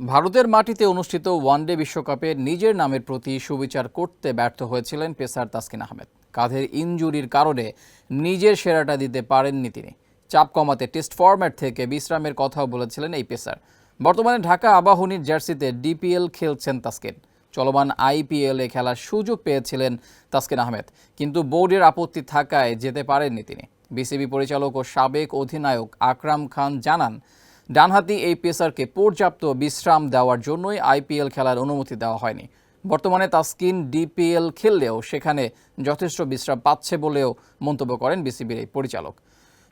ভারতের মাটিতে অনুষ্ঠিত ওয়ানডে বিশ্বকাপে নিজের নামের প্রতি সুবিচার করতে ব্যর্থ হয়েছিলেন পেসার তাসকিন আহমেদ। কাঁধের ইনজুরির কারণে নিজের সেরাটা দিতে পারেননি তিনি। চাপ কমাতে টেস্ট ফরম্যাট থেকে বিশ্রামের কথাও বলেছিলেন এই পেসার। বর্তমানে ঢাকা আবাহনীর জার্সিতে ডিপিএল খেলছেন তাসকিন। চলমান আইপিএলে খেলার সুযোগ পেয়েছিলেন তাসকিন আহমেদ, কিন্তু বোর্ডের আপত্তি থাকায় যেতে পারেননি তিনি। বিসিবি পরিচালক ও সাবেক অধিনায়ক আকরাম খান জানান ডানহাতি এই পেসারকে পর্যাপ্ত বিশ্রাম দেওয়ার জন্যই আইপিএল খেলার অনুমতি দেওয়া হয়নি। বর্তমানে তাসকিন ডিপিএল খেললেও সেখানে যথেষ্ট বিশ্রাম পাচ্ছে বলেও মন্তব্য করেন বিসিবির এই পরিচালক।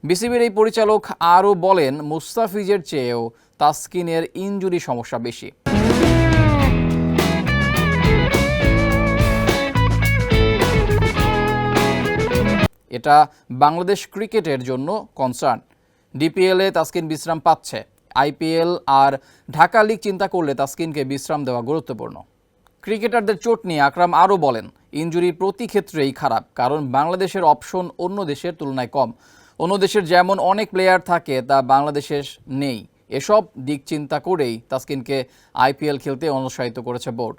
বিসিবির এই পরিচালক আরও বলেন, মুস্তাফিজের চেয়েও তাসকিনের ইনজুরি সমস্যা বেশি। এটা বাংলাদেশ ক্রিকেটের জন্য কনসার্ন ডিপিএলে তাসকিন বিশ্রাম পাচ্ছে। আইপিএল আর ঢাকা লিগ চিন্তা করলে তাসকিনকে বিশ্রাম দেওয়া গুরুত্বপূর্ণ। ক্রিকেটারদের চোট নিয়ে আকরাম আরও বলেন, ইনজুরি প্রতি ক্ষেত্রেই খারাপ, কারণ বাংলাদেশের অপশন অন্য দেশের তুলনায় কম। অন্য দেশের যেমন অনেক প্লেয়ার থাকে, তা বাংলাদেশের নেই। এসব দিক চিন্তা করেই তাসকিনকে আইপিএল খেলতে অনুৎসাহিত করেছে বোর্ড।